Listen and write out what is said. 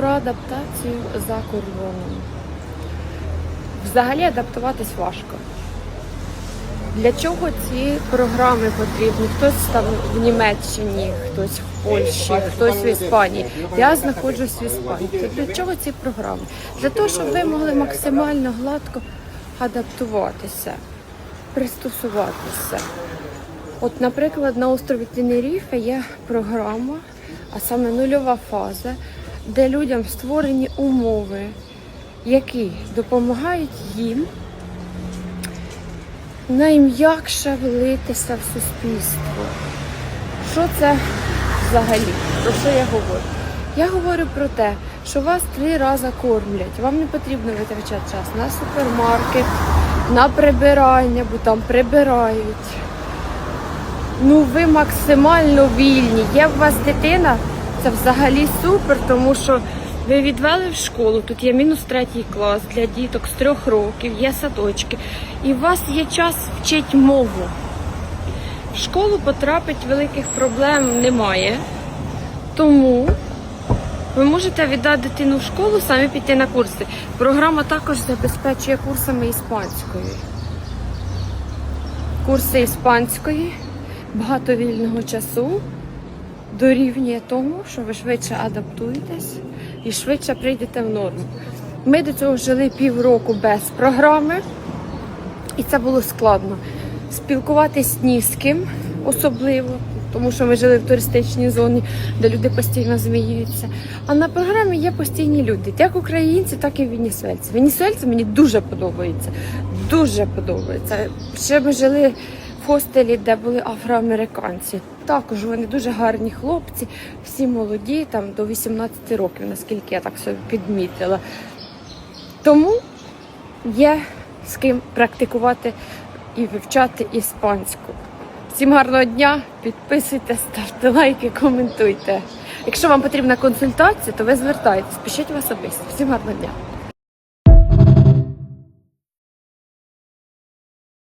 про адаптацію за кордоном. Взагалі адаптуватись важко. Для чого ці програми потрібні? Хтось там в Німеччині, хтось в Польщі, хтось в Іспанії. Я знаходжусь в Іспанії. То для чого ці програми? Для того, щоб ви могли максимально гладко адаптуватися, пристосуватися. От, наприклад, на острові Тенеріфе є програма, а саме нульова фаза, де людям створені умови, які допомагають їм найм'якше влитися в суспільство. Що це взагалі? Про що я говорю? Я говорю про те, що вас три рази кормлять. Вам не потрібно витрачати час на супермаркет, на прибирання, бо там прибирають. Ну, ви максимально вільні. Є у вас дитина, це взагалі супер, тому що ви відвели в школу, тут є мінус третій клас для діток з трьох років, є садочки, і у вас є час вчити мову. В школу потрапити великих проблем немає. Тому ви можете віддати дитину в школу, самі піти на курси. Програма також забезпечує курсами іспанської. Курси іспанської, багато вільного часу дорівнює тому, що ви швидше адаптуєтесь і швидше прийдете в норму. Ми до цього жили півроку без програми, і це було складно. Спілкуватись ні з ким особливо, тому що ми жили в туристичній зоні, де люди постійно зміються. А на програмі є постійні люди, як українці, так і венесуельці. Венесуельці мені дуже подобається. Дуже подобається. Ще ми жили хостелі, де були афроамериканці. Також вони дуже гарні хлопці, всі молоді, там до 18 років, наскільки я так собі підмітила. Тому є з ким практикувати і вивчати іспанську. Всім гарного дня, підписуйтесь, ставте лайки, коментуйте. Якщо вам потрібна консультація, то ви звертайтесь, пишіть в особисто. Всім гарного дня.